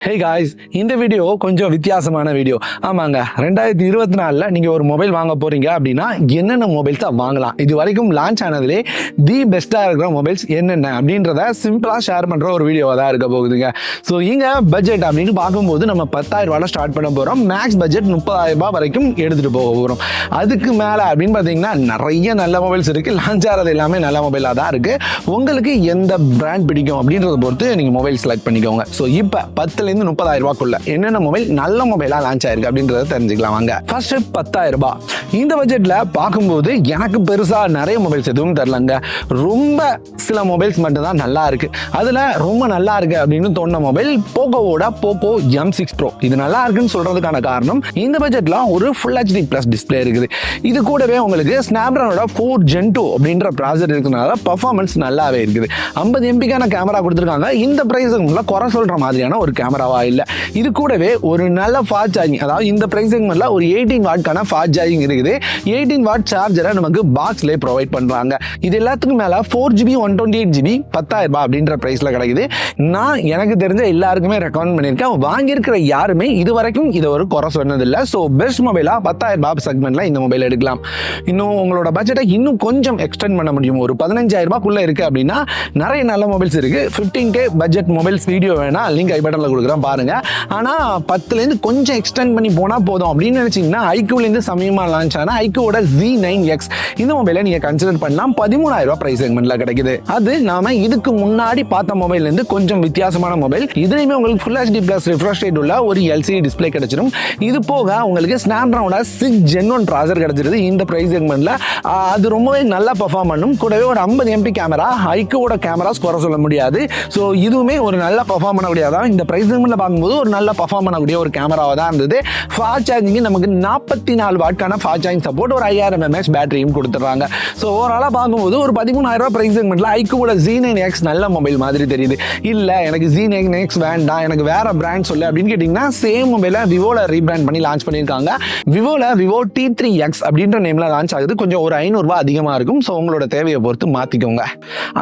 Hey guys இந்த video கொஞ்சம் வித்தியாசமான வீடியோ ஆமாங்க ரெண்டாயிரத்தி இருபத்தி நாலில் நீங்கள் ஒரு மொபைல் வாங்க போகிறீங்க அப்படின்னா என்னென்ன மொபைல்ஸை வாங்கலாம்? இது வரைக்கும் லான்ச் ஆனதுலே தி பெஸ்ட்டாக இருக்கிற மொபைல்ஸ் என்னென்ன அப்படின்றத சிம்பிளாக ஷேர் பண்ணுற ஒரு வீடியோவாக தான் இருக்க போகுதுங்க. ஸோ இங்கே பட்ஜெட் அப்படின்னு பார்க்கும்போது நம்ம பத்தாயிரரூபாவில் ஸ்டார்ட் பண்ண போகிறோம் மேக்ஸ் பட்ஜெட் முப்பதாயிரரூபா வரைக்கும் எடுத்துகிட்டு போக போகிறோம் அதுக்கு மேலே அப்படின்னு பார்த்தீங்கன்னா நிறைய நல்ல மொபைல்ஸ் இருக்குது லான்ச் ஆகிறது எல்லாமே நல்ல மொபைலாக தான் இருக்குது உங்களுக்கு எந்த பிராண்ட் பிடிக்கும் அப்படின்றத பொறுத்து நீங்கள் மொபைல் செலக்ட் பண்ணிக்கோங்க. ஸோ இப்போ பத்தில் பத்துலேருந்து முப்பதாயிரம் ரூபாய்க்குள்ள என்னென்ன மொபைல் நல்ல மொபைலாக லான்ச் ஆயிருக்கு அப்படின்றத தெரிஞ்சுக்கலாம் வாங்க. ஃபர்ஸ்ட் பத்தாயிரம் ரூபாய். இந்த பட்ஜெட்டில் பார்க்கும்போது எனக்கு பெருசாக நிறைய மொபைல்ஸ் எதுவும் தெரிலங்க ரொம்ப சில மொபைல்ஸ் மட்டும் தான் நல்லா இருக்கு. அதில் ரொம்ப நல்லா இருக்கு அப்படின்னு தோணுன மொபைல் போக்கோவோட போக்கோ எம் சிக்ஸ் ப்ரோ இது நல்லா இருக்குன்னு சொல்றதுக்கான காரணம் இந்த பட்ஜெட்ல ஒரு ஃபுல் ஹெச்டி ப்ளஸ் டிஸ்பிளே இருக்குது. இது கூடவே உங்களுக்கு ஸ்னாப்ட்ரானோட ஃபோர் ஜென் டூ அப்படின்ற ப்ராசர் இருக்கிறதுனால பர்ஃபார்மன்ஸ் நல்லாவே இருக்குது. ஐம்பது எம்பிக்கான கேமரா கொடுத்துருக்காங்க. இந்த ப்ரைஸுக்குள்ள குறை சொல்ற மாதிரியான ஒரு கேமரா இல்லை இது கூடவே ஒரு நல்ல ஃபாஸ்ட் சார்ஜிங் அதாவது இந்த ப்ரைஸ் செக்மெண்ட்ல ஒரு எயிட்டீன் வாட்க்கான ஃபாஸ்ட் சார்ஜிங் இருக்குது. எயிட்டீன் வாட் சார்ஜரை நமக்கு பாக்ஸ்லேயே ப்ரொவைட் பண்றாங்க. இது எல்லாத்துக்கும் மேல four GB one twenty eight GB பத்தாயிரம் ரூபாய் அப்படின்ற ப்ரைஸில் கிடைக்குது. நான் எனக்கு தெரிஞ்ச எல்லாருக்குமே ரெக்கமெண்ட் பண்ணியிருக்கேன். வாங்கியிருக்கிற யாருமே இது வரைக்கும் இதை ஒரு குறை சொன்னதில்லை. ஸோ பெஸ்ட் மொபைலா பத்தாயிரம் ரூபாய் செக்மெண்ட்ல இந்த மொபைல் எடுக்கலாம். இன்னும் உங்களோட பட்ஜெட்டை இன்னும் கொஞ்சம் எக்ஸ்டெண்ட் பண்ண முடியும். ஒரு பதினஞ்சாயிரம் ரூபாய்க்குள்ள இருக்கு அப்படின்னா நிறைய நல்ல மொபைல்ஸ் இருக்கு. Fifteen K budget mobiles video வேணா லிங்க் ஐ பட்டன்ல கொடுக்குறேன். பாருங்க. ஆனா பத்துலேருந்து கொஞ்சம் எக்ஸ்டெண்ட் பண்ணி போனா போதும் அப்படின்னு நினைச்சீங்கன்னா ஐக்யூலேருந்து சமயமா லான்ச் ஆன ஐக்யூவோட ஜி நைன் எக்ஸ் இந்த மொபைலை நீங்க கன்சிடர் பண்ணலாம். பதிமூணாயிரம் ரூபாய் பிரைஸ் செக்மெண்ட்ல கிடைக்குது. அது நாம இதுக்கு முன்னாடி பார்த்த மொபைல்ல இருந்து கொஞ்சம் வித்தியாசமான மொபைல் இதுலயுமே உங்களுக்கு full HD plus refresh rate உள்ள ஒரு எல்சிடி டிஸ்பிளே கிடைச்சிடும் இது போக உங்களுக்கு ஸ்னாப்ட்ரானோட சிக்ஸ் ஜென் ஒன் ப்ராசர் கிடைச்சிருது. இந்த பிரைஸ் செக்மெண்ட்ல அது ரொம்பவே நல்லா பர்ஃபார்ம் பண்ணும். கூடவே ஒரு ஐம்பது எம்பி கேமரா ஐக்கோட கேமராஸ் குறை சொல்ல முடியாது. ஸோ இதுவுமே ஒரு நல்ல பெர்ஃபார்ம் பண்ணக்கூடியதான் இந்த பிரைஸ் செக்மெண்ட்ல பார்க்கும்போது ஒரு நல்ல பர்ஃபார்ம் பண்ணக்கூடிய ஒரு கேமராவாக தான் இருந்தது. ஃபாஸ்ட் சார்ஜிங்கு நமக்கு நாற்பத்தி நாலு வாட்கான ஃபாஸ்ட் சார்ஜிங் சப்போர்ட் ஒரு ஐயாயிரம் எம்ஏஹெச் பேட்டரியும் கொடுத்துட்றாங்க. ஸோ ஓவராலாக பார்க்கும்போது ஒரு பதிமூணாயிரரூபா ப்ரைஸ் செக்மெண்ட்டில் செக்மெண்ட்ல கூட ஜி நைன் எக்ஸ் நல்ல மொபைல் மாதிரி தெரியுது. இல்லை எனக்கு ஜி நைன் எக்ஸ் வேண்டாம் எனக்கு வேற பிராண்ட் சொல்லு அப்படின்னு கேட்டிங்கன்னா சேம் மொபைலை விவோவில் ரீபிராண்ட் பண்ணி லான்ச் பண்ணியிருக்காங்க. விவோவில் விவோ டி த்ரீ எக்ஸ் அப்படின்ற நேம்ல லான்ச் ஆகுது. கொஞ்சம் ஒரு ஐநூறுரூவா அதிகமாக இருக்கும். ஸோ உங்களோட தேவையை பொறுத்து மாற்றிக்கோங்க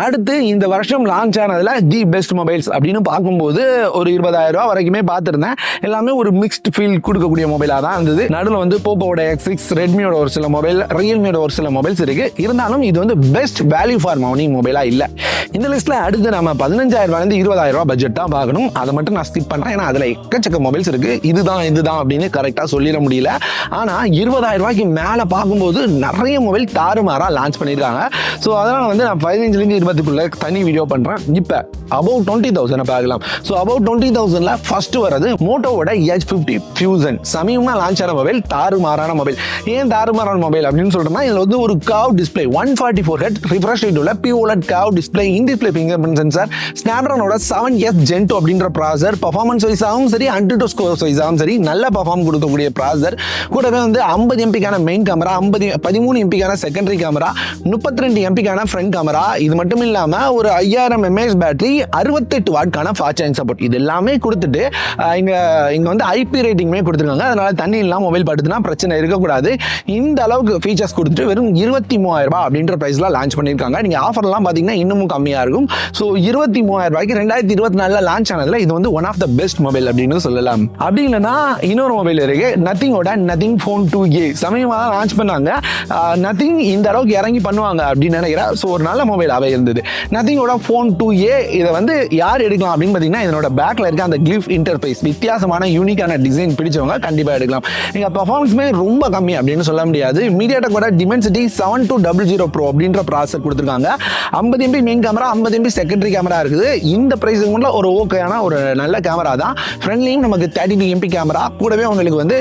அடுத்து இந்த வருஷம் லான்ச் ஆனதுல தி பெஸ்ட் மொபைல்ஸ் அப்படின்னு பார்க்கும்போது ஒரு இருபதாயிரம் ரூபா வரைக்குமே பார்த்துருந்தேன். எல்லாமே ஒரு மிக்ஸ்ட் ஃபீல் கொடுக்கக்கூடிய மொபைலாக தான் இருந்தது. நடுவில் வந்து போப்போட எக்ஸ் சிக்ஸ் ரெட்மியோட ஒரு சில மொபைல் ரியல்மியோட ஒரு சில மொபைல்ஸ் இருக்கு. இருந்தாலும் இது வந்து பெஸ்ட் வேல்யூ ஃபார் மௌனி மொபைலா இல்லை. இந்த லிஸ்ட்டில் அடுத்து நம்ம பதினஞ்சாயிரம் ரூபாயிலிருந்து இருபதாயிரம் ரூபாய் பட்ஜெட் தான் பார்க்கணும். அதை மட்டும் நான் ஸ்கிப் பண்ணுறேன் ஏன்னா அதில் எக்கச்சக்க மொபைல்ஸ் இருக்கு. இதுதான் இதுதான் அப்படின்னு கரெக்டாக சொல்லிட முடியல. ஆனால் இருபதாயிரம் ரூபாய்க்கு மேலே பார்க்கும்போது நிறைய மொபைல் தாறுமாறாக லான்ச் பண்ணியிருக்காங்க. ஸோ அதனால் வந்து நான் பதினஞ்சுலேருந்து இருபதுக்குள்ள தனி வீடியோ பண்ணுறேன் இப்போ அபவுட் டுவெண்ட்டி தௌசண்ட் பார்க்கலாம். ஸோ அபவுட் டுவெண்ட்டி தௌசண்ட்ல ஃபர்ஸ்ட் வரது மோட்டோவோட எச் ஃபிஃப்டி ஃபியூசன் சமீபமாக லான்ச் ஆன மொபைல் தாறுமாறான மொபைல் ஏன் தாறுமாறான மொபைல் அப்படின்னு சொல்றோம்னா இதுல வந்து ஒரு curve display one forty four head refresh rate உள்ள POLED curve display in display finger print sensor ஸ்னாப்ட்ரானோட seven S gen two அப்படின்ற ப்ராசர் பர்ஃபார்மன்ஸ் வைஸாகவும் சரி அண்டர் ஸ்கோர் வைஸாகவும் சரி நல்ல பர்ஃபார்ம் கொடுக்கக்கூடிய ப்ராசர் கூடவே வந்து ஐம்பது எம்பிக்கான மெயின் கேமரா ஐம்பது பதிமூணு எம்பிக்கான செகண்டரி கேமரா முப்பத்தி ரெண்டு எம்பிக்கான ஃப்ரண்ட் கேமரா இது மட்டும் இல்லாமல் ஒரு ஐயாயிரம் எம்ஏஹெச் பேட்டரி அறுபத்தெட்டு வாட்கான ஃபாஸ்ட் சார்ஜிங் சப்போர்ட் இது எல்லாமே கொடுத்துட்டு இங்கே இங்கே வந்து ஐபி ரேட்டிங்குமே கொடுத்துருக்காங்க. அதனால் தண்ணி இல்லாமல் மொபைல் படுத்துனா பிரச்சனை இருக்கக்கூடாது. இந்த அளவுக்கு ஃபீச்சர்ஸ் கொடுத்துட்டு வெறும் இருபத்தி மூவாயிரம் ரூபாய் அப்படின்ற ப்ரைஸில் லான்ச் பண்ணியிருக்காங்க. நீங்கள் ஆஃபர்லாம் பார்த்தீங்கன்னா இன்னமும் கம்மியாக இருக்கும். ஸோ இருபத்தி மூவாயிரம் ரூபாய்க்கு ரெண்டாயிரத்தி இருபத்தி நாலில் லான்ச் ஆனதுல இது வந்து one of the best mobile அப்படின்னு சொல்லலாம். அப்படி இல்லைன்னா இன்னொரு மொபைல் இருக்கு. நத்திங்கோட நத்திங் ஃபோன் டூ ஏ சமயமாக தான் லான்ச் பண்ணாங்க. நத்திங் இந்த அளவுக்கு இறங்கி பண்ணுவாங்க அப்படின்னு நினைக்கிறேன். ஸோ ஒரு நல்ல மொபைலாகவே இருந்தது. நத்திங்கோட ஃபோன் டூ ஏ இதை வந்து யார் எடுக்கலாம் அப்படின்னு பார்த்தீங்கன்னா இதனோட பேக்கில் இருக்க அந்த கிளிஃப் இன்டர்ஃபேஸ் வித்தியாசமான யூனிக்கான டிசைன் பிடிச்சவங்க கண்டிப்பாக எடுக்கலாம். நீங்கள் பர்ஃபார்மன்ஸுமே ரொம்ப கம்மி அப்படின்னு சொல்ல முடியாது. மீடியாடெக்கோட Dimensity seven two double zero pro அப்படின்ற ப்ராசர் கொடுத்துருக்காங்க. ஐம்பது எம்பி மெயின் கேமரா ஐம்பது எம்பி செகண்டரி கேமரா இருக்குது. இந்த ப்ரைஸ் ஒரு ஓகேயான ஒரு நல்ல கேமரா தான். ஃப்ரெண்ட்லியும் நமக்கு தேர்ட்டி டூ எம்பி கேமரா கூடவே உங்களுக்கு வந்து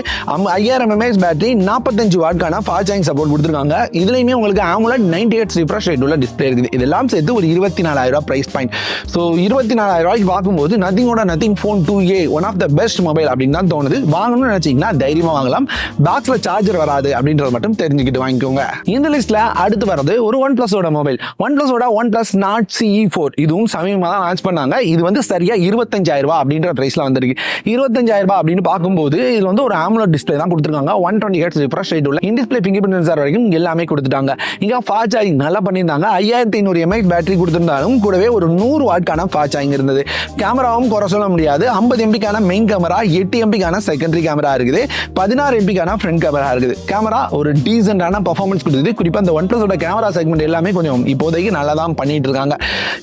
ஐயாயிரம் எம்ஏஹெச் பேட்டரி நாற்பத்தஞ்சு வாட்கான ஃபாஸ்ட் சார்ஜிங் சப்போர்ட் கொடுத்துருக்காங்க. இதுலையுமே உங்களுக்கு AMOLED ninety eight refresh rate உள்ள டிஸ்பிளே இருக்குது. இதெல்லாம் சேர்த்து ஒரு இருபத்தி நாலாயிரம் ரூபாய் ப்ரைஸ் பாயிண்ட் ஸோ இருபத்தி நாலாயிரம் ரூபாய்க்கு பார்க்கும்போது நத்திங்கோட Nothing phone two A one of the best mobile அப்படின்னு தான் தோணுது. வாங்கணும்னு நினைச்சீங்கன்னா தைரியமாக வாங்கலாம். பாக்ஸில் சார்ஜர் வராது அப்படின்றத மட்டும் தெரிஞ்சுக்கிட்டு வாங்கிக்கோங்க. இந்த லிஸ்ட்டில் அடுத்து வரது ஒரு ஒன் ப்ளஸோட mobile one ப்ளஸோட one plus Nord CE four இதுவும் சமீபமாக தான் லான்ச் பண்ணாங்க. இது வந்து சரியா இருபத்தஞ்சாயிரரூபா அப்படின்ற ப்ரைஸில் வந்திருக்கு. இருபத்தஞ்சாயிரரூபா அப்படின்னு பார்க்கும்போது இதில் வந்து ஒரு ஆம்லோட் டிஸ்பிளே தான் கொடுத்துருக்காங்க. One twenty hertz refresh rate உள்ள. In display finger print sensor வரைக்கும் எல்லாமே கொடுத்துட்டாங்க. இங்கே ஃபாஸ்ட் சார்ஜிங் நல்லா பண்ணியிருந்தாங்க. ஐயாயிரத்தி ஐநூறு எம்ஏஹெச் பேட்டரி கொடுத்துருந்தாலும் கூடவே ஒரு நூறு வாட்கான ஃபாஸ்ட் சார்ஜிங் இருந்தது. கேமராவும் குறை சொல்ல முடியாது. கிடையாது ஐம்பது எம்பிக்கான மெயின் கேமரா எட்டு எம்பிக்கான செகண்டரி கேமரா இருக்குது. பதினாறு எம்பிக்கான ஃப்ரண்ட் கேமரா இருக்குது. கேமரா ஒரு டீசென்டான பர்ஃபார்மன்ஸ் கொடுக்குது குறிப்பாக இந்த ஒன் ப்ளஸோட கேமரா செக்மெண்ட் எல்லாமே கொஞ்சம் இப்போதைக்கு நல்லா தான் பண்ணிட்டு இருக்காங்க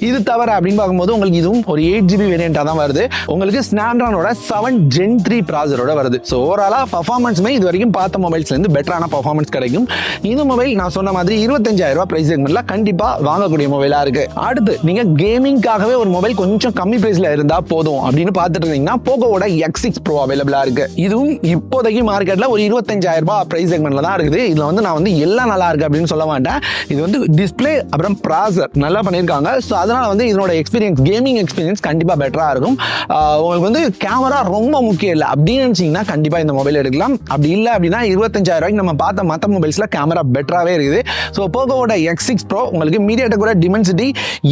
இது தவிர அப்படின்னு பார்க்கும்போது உங்களுக்கு இதுவும் ஒரு எயிட் ஜிபி வேரியண்டாக தான் வருது. உங்களுக்கு ஸ்னாப்ட்ரானோட செவன் ஜென் த்ரீ ப்ராசரோட வருது. ஸோ ஓவராலாக பர்ஃபார்மன்ஸுமே இது வரைக்கும் பார்த்த மொபைல்ஸ்லேருந்து பெட்டரான பர்ஃபார்மன்ஸ் கிடைக்கும். இந்த மொபைல் நான் சொன்ன மாதிரி இருபத்தஞ்சாயிரம் ரூபாய் ப்ரைஸ் செக்மெண்ட்ல கண்டிப்பாக வாங்கக்கூடிய மொபைலாக இருக்கு. அடுத்து நீங்கள் கேமிங்காகவே ஒரு மொபைல் கொஞ்சம் கம்மி ப்ரைஸில் இருந்தால் போதும் அப்படின்னு பார்த்துட்டு இருந்தீங்கன்னா போகோவோட எக்ஸ் சிக்ஸ் ப்ரோ அவைலபிளாக இருக்கு. இதுவும் இப்போதைக்கு மார்க்கெட்டில் ஒரு இருபத்தஞ்சாயிரம் ரூபாய் ப்ரைஸ் செக்மெண்ட்ல தான் இருக்குது. இதில் வந்து நான் வந்து எல்லாம் நல்லா இருக்கு அப்படின்னு சொல்ல மாட்டேன். இது வந்து டிஸ்பிளே அப்புறம் ப்ராசர் நல்லா பண்ணியிருக்காங்க. ஸோ அதனால வந்து இதனோட எக்ஸ்பீரியன்ஸ் கேமிங் எக்ஸ்பீரியன்ஸ் கண்டிப்பாக பெட்டராக இருக்கும். உங்களுக்கு வந்து கேமரா ரொம்ப முக்கியம் இல்லை. அப்படின்னு நினச்சிங்கன்னா கண்டிப்பாக இந்த மொபைல் எடுக்கலாம். அப்படி இல்லை அப்படின்னா இருபத்தஞ்சாயிரம் ரூபாய்க்கு நம்ம பார்த்த மற்ற மொபைல்ஸில் கேமரா பெட்டராகவே இருக்குது. ஸோ போகோவோட எக்ஸ் சிக்ஸ் ப்ரோ உங்களுக்கு மீடியாடெக்கோட Dimensity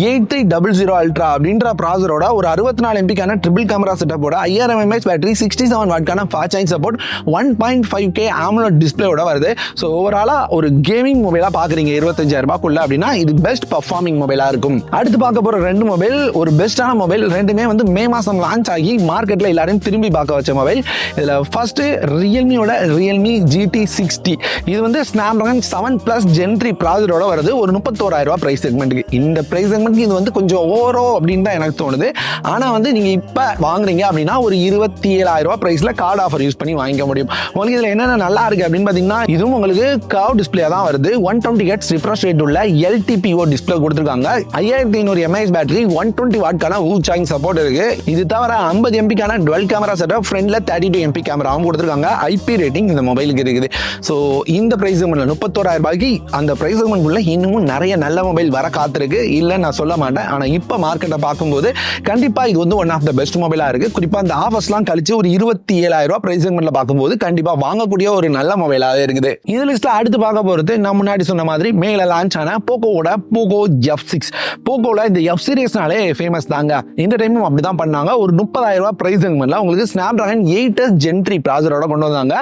eight three double zero ultra அப்படின்ற ப்ராசரோட ஒரு அறுபத்தி நாலு எம்பிக்கான ட்ரிபிள் கேமரா செட்டப்போட ஐயாயிரம் MAH battery sixty seven வாட்கான fast charge support one point five K AMOLED டிஸ்பிளேயோட வருது. ஸோ ஓவராலாக ஒரு கேமிங் மொபைலாக பார்க்குறீங்க இருபத்தஞ்சாயிரம் ரூபாய்க்குள்ள அப்படின்னா இது பெஸ்ட் பர்ஃபார்மிங் மொபைலாக இருக்கும். அடுத்து பார்க்க போகிற ரெண்டு மொபைல் ஒரு பெஸ்ட்டான மொபைல் ரெண்டுமே வந்து மே மாதம் லான்ச் ஆகி மார்க்கெட்டில் எல்லாரையும் திரும்பி பார்க்க வச்ச மொபைல் இதில் ஃபஸ்ட்டு ரியல்மியோட ரியல்மி ஜிடி சிக்ஸ்டி இது வந்து Snapdragon seven plus gen three ப்ராசரோட வருது. ஒரு முப்பத்தோராயிரம் ப்ரைஸ் செக்மெண்ட்டுக்கு இந்த ப்ரைஸ் செக்மெண்ட்டுக்கு இது வந்து கொஞ்சம் ஓவரோ அப்படின்னு தான் எனக்கு தோணுது. ஆனால் வந்து நீங்கள் இப்போ வாங்குறீங்க அப்படின்னா ஒரு இருபத்தி ஏழாயிரம் ரூபாய் ப்ரைஸில் கார்டு ஆஃபர் யூஸ் பண்ணி வாங்கிக்க முடியும். உங்களுக்கு இதில் என்னென்ன நல்லா இருக்கு அப்படின்னு பார்த்தீங்கன்னா இதுவும் உங்களுக்கு கவ் டிஸ்பிளே தான் வருது. One twenty hertz refresh rate உள்ள எல்டிபிஓ டிஸ்பிளே கொடுத்துருக்காங்க. ஐயாயிரத்தி ஐநூறு எம்ஐஎஸ் பேட்டரி ஒன் டுவெண்ட்டி வாட்கான ஊ சார்ஜிங் சப்போர்ட் இருக்கு. இது தவிர ஐம்பது எம்பிக்கான டுவெல் கேமரா செட்டப் ஃப்ரண்ட்ல தேர்ட்டி டூ எம்பி கேமராவும் கொடுத்துருக்காங்க. ஐபி ரேட்டிங் இந்த மொபைலுக்கு இருக்குது. ஸோ இந்த ப்ரைஸ் செக்மெண்ட்ல முப்பத்தோராயிரம் ரூபாய்க்கு அந்த ப்ரைஸ் செக்மெண்ட்குள்ள இன்னமும் நிறைய நல்ல மொபைல் வர காத்திருக்கு. இல்லை நான் சொல்ல மாட்டேன். ஆனால் இப்போ மார்க்கெட்டை பார்க்கும்போது கண்டிப்பாக இது வந்து one of the best mobile மொபைலாக இருக்கு. குறிப்பாக அந்த ஆஃபர்ஸ்லாம் கழிச்சு ஒரு இருபத்தி ஏழாயிரம் ரூபாய் ப்ரைஸ் செக்மெண்ட்ல பார்க்கும்போது கண்டிப்பாக வாங்கக்கூடிய ஒரு நல்ல மொபைலாகவே இருக்குது. இது லிஸ்ட்டில் அடுத்து பார்க்க போகிறது நான் முன்னாடி சொன்ன மாதிரி மேல லான்ச் ஆன போக்கோவோட போகோ எஃப் சிக்ஸ் போக்கோவில் இந்த எஃப் சீரியஸ்னாலே ஃபேமஸ் தாங்க. இந்த டைமும் அப்படி தான் பண்ணாங்க. ஒரு முப்பதாயிரம் ரூபாய் ப்ரைஸ் செக்மெண்ட்ல உங்களுக்கு Snapdragon eight s gen three ப்ராசரோட கொண்டு வந்தாங்க.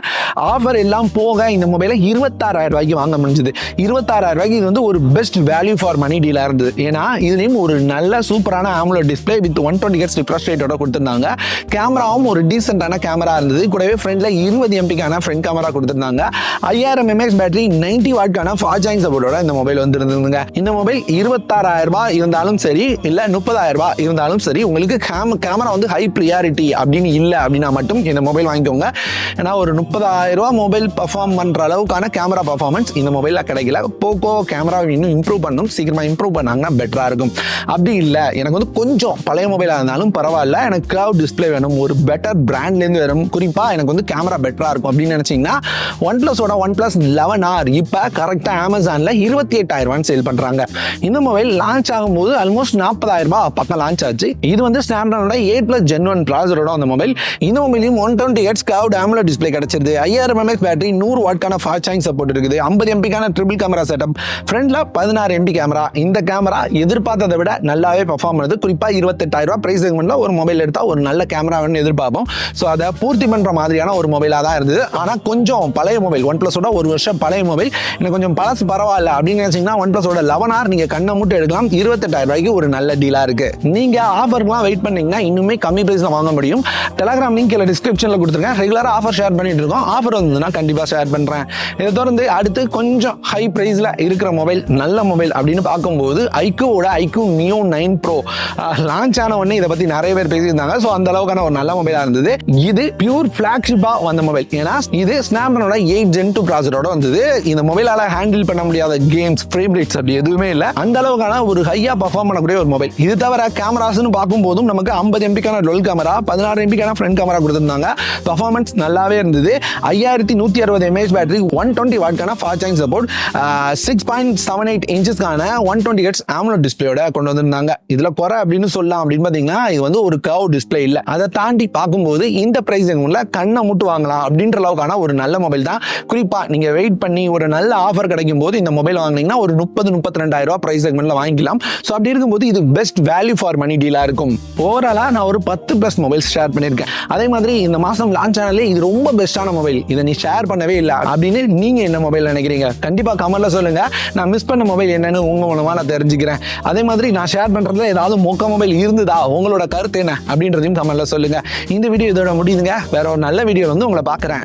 ஆஃபர் எல்லாம் போக இந்த மொபைலை இருபத்தாறாயிரம் ரூபாய்க்கு வாங்க முடிஞ்சது. இருபத்தாறாயிரம் ரூபாய்க்கு இது வந்து ஒரு பெஸ்ட் வேல்யூ ஃபார் மணி டீலாக இருந்தது. ஏன்னா இதுலேயும் ஒரு நல்ல சூப்பரான AMOLED display with one twenty hertz refresh ரேட்டோட கொடுத்துருந்தாங்க. கேமராவும் ஒரு டீசெண்டான கேமரா இருந்தது. கூடவே ஃப்ரண்ட்ல இருபது எம்பிக்கான ஃப்ரண்ட் கேமரா கொடுத்துருந்தாங்க. ஐயாயிரம் எம்ஏஎக்ஸ் பேட்டரி நைன்டி வாட்கான ஃபாஸ்ட் சார்ஜிங் சப்போர்ட்டோட இந்த மொபைல் வந்துருந்துங்க இந்த மொபைல் இருபத்தாறாயிரம் ரூபாய் இருந்தாலும் சரி இல்லை முப்பதாயிரம் ரூபாய் இருந்தாலும் சரி உங்களுக்கு கேம கேமரா வந்து ஹை ப்ரியாரிட்டி அப்படின்னு இல்லை அப்படின்னா மட்டும் இந்த மொபைல் வாங்கிக்கோங்க. ஏன்னா ஒரு முப்பதாயிரம் ரூபாய் மொபைல் பர்ஃபார்ம் பண்ணுற அளவுக்கான கேமரா பர்ஃபார்மன்ஸ் இந்த மொபைலில் கிடைக்கல. போக்கோ கேமரா இன்னும் இம்ப்ரூவ் பண்ணும். சீக்கிரமாக இம்ப்ரூவ் பண்ணாங்கன்னா பெட்டராக இருக்கும். அப்படி இல்லை. எனக்கு வந்து கொஞ்சம் பழைய மொபைலாக இருந்தாலும் பரவாயில்ல. எனக்கு கர்வ் டிஸ்பிளே வேணும் ஒரு பெட்டர் பிராண்ட்லேருந்து வேணும். குறிப்பாக எனக்கு வந்து கேமரா பெட்டராக இருக்கும் அப்படின்னு நினச்சிங்கன்னா ஒன் ப்ளஸோட ஒன் ப்ளஸ் லெவன் ஆர் இப்போ கரெக்டாக அமேசானில் இருபத்தி எட்டாயிரரூவான்னு சேல் பண்ணுறாங்க இந்த மொபைல் லான்ச் ஆகும்போது ஆல்மோஸ்ட் நாற்பதாயிரம் பக்கம் லான்ச் ஆச்சு. இது வந்து ஸ்னாப்ட்ராகனோட எயிட் ப்ளஸ் ஜென் ஒன் ப்ராசரோட அந்த மொபைல் இந்த மொபைலையும் one twenty hertz curved AMOLED display கிடைச்சிருது. ஐயாயிரம் எம்எஸ் பேட்டரி நூறு வாட்கான ஃபாஸ்ட் சார்ஜிங் சப்போர்ட் இருக்குது. ஐம்பது எம்பிக்கான ட்ரிபிள் கேமரா செட்டப் ஃப்ரண்டில் பதினாறு எம்பி கேமரா இந்த கேமரா எதிர்பார்த்ததை விட நல்லாவே பர்ஃபார்ம் பண்ணுது. குறிப்பாக இருபத்தெட்டாயிரம் ப்ரைஸ் செக்மெண்ட்டில் ஒரு மொபைல் எடுத்தால் ஒரு நல்ல கேமரான்னு எதிர்பார்ப்போம். ஸோ அதை பூர்த்தி பண்ணுற மாதிரியான ஒரு மொபைலாக தான் இருந்தது. ஆனால் கொஞ்சம் பழைய மொபைல் ஒன் ப்ளஸோட ஒரு வருஷம் பழைய மொபைல் எனக்கு கொஞ்சம் பழசு பரவாயில்ல அப்படின்னு நினைச்சீங்கன்னா ஒன் ப்ளஸோட லெவன் ஆர் நீங்கள் கண்ணை மட்டும் எடுக்கலாம். இருபத்தெட்டாயிரம் ரூபாய்க்கு ஒரு நல்ல டீலாக இருக்குது நீங்கள் ஆஃபர்லாம் வெயிட் பண்ணீங்கன்னா இன்னுமே கம்மி ப்ரைஸில் வாங்க முடியும். டெலகிராம் லிங்க் இல்லை டிஸ்கிரிப்ஷனில் கொடுத்துருக்கேன். ரெகுலராக ஆஃபர் ஷேர் பண்ணிட்டு இருக்கோம். ஆஃபர் வந்ததுன்னா கண்டிப்பாக ஷேர் பண்ணுறேன் இதை தொடர்ந்து அடுத்து கொஞ்சம் ஹை ப்ரைஸில் இருக்கிற மொபைல் நல்ல மொபைல் அப்படின்னு பார்க்கும்போது ஐக்யூவோட iQOO Neo nine pro launch ஆன உடனே இதை பற்றி நிறைய பேர் பேசியிருந்தாங்க ஸோ அந்த அளவுக்கான ஒரு நல்ல மொபைலாக இருந்தது. இது பியூர் ஃப்ளாக்ஷிப்பாக வந்த மொபைல் ஏன்னா இது ஸ்னாப்டனோட எயிட் ஜென் டூ ப்ராசரோட வந்தது. இந்த மொபைலால் ஹேண்டில் பண்ண முடியாத கேம்ஸ் ஃப்ரேம் ரேட்ஸ் அப்படி எதுவுமே இல்லை. அந்த அளவுக்கான ஒரு ஹையாக பர்ஃபார்ம் பண்ணக்கூடிய ஒரு மொபைல் இது தவிர கேமராஸ்னு பார்க்கும்போதும் நமக்கு ஐம்பது எம்பிக்கான டுவெல் கேமரா பதினாறு எம்பிக்கான ஃப்ரண்ட் கேமரா கொடுத்துருந்தாங்க. பர்ஃபார்மன்ஸ் நல்லாவே இருந்தது. ஐயாயிரத்தி நூற்றி அறுபது mAh battery one twenty வாட்கான fast charging support six point seven eight இன்ச்சஸ்க்கான one twenty hertz AMOLED டிஸ்பிளேயோட கொண்டு வந்திருந்தாங்க. இதில் குறை அப்படின்னு சொல்லலாம் அப்படின்னு பார்த்தீங்கன்னா இது வந்து ஒரு கவ் டிஸ்பிளே இல்லை. அதை தாண்டி பார்க்கும்போது இந்த ப்ரைஸ் உள்ள கண்ணை மூட்டு வாங்கலாம் அப்படின்ற அளவுக்கான ஒரு நல்ல மொபைல் தான். குறிப்பாக நீங்கள் வெயிட் பண்ணி ஒரு நல்ல ஆஃபர் கிடைக்கும் போது இந்த மொபைல் வாங்கினீங்கன்னா ஒரு முப்பது முப்பத்தி ரெண்டாயிரம் ரூபாய் ப்ரைஸ் செக்மெண்ட்ல வாங்கிக்கலாம். ஸோ அப்படி இருக்கும்போது இது பெஸ்ட் வேல்யூ ஃபார் மணி டீலாக இருக்கும். ஓவராலாக நான் ஒரு பத்து ப்ளஸ் மொபைல்ஸ் ஷேர் பண்ணியிருக்கேன். அதே மாதிரி இந்த மாதம் லான்ச் ஆனாலே இது ரொம்ப பெஸ்ட்டான மொபைல் இதை நீ ஷேர் பண்ணவே இல்லை அப்படின்னு நீங்கள் என்ன மொபைல் நினைக்கிறீங்க? கண்டிப்பாக கமெண்ட்ல சொல்லுங்க. நான் மிஸ் பண்ண மொபைல் என்னன்னு உங்க மூலமாக நான் தெரிஞ்சுக்கிறேன். அதே மாதிரி நான் ஷேர் பண்ணுறதுல ஏதாவது மொக்க மொபைல் இருந்ததா? உங்களோட கருத்து என்ன? அப்படின்றதையும் கமெண்ட்ல சொல்லுங்க. இந்த வீடியோ இதோட முடியுதுங்க. வேற ஒரு நல்ல வீடியோ வந்து உங்களை பார்க்குறேன்.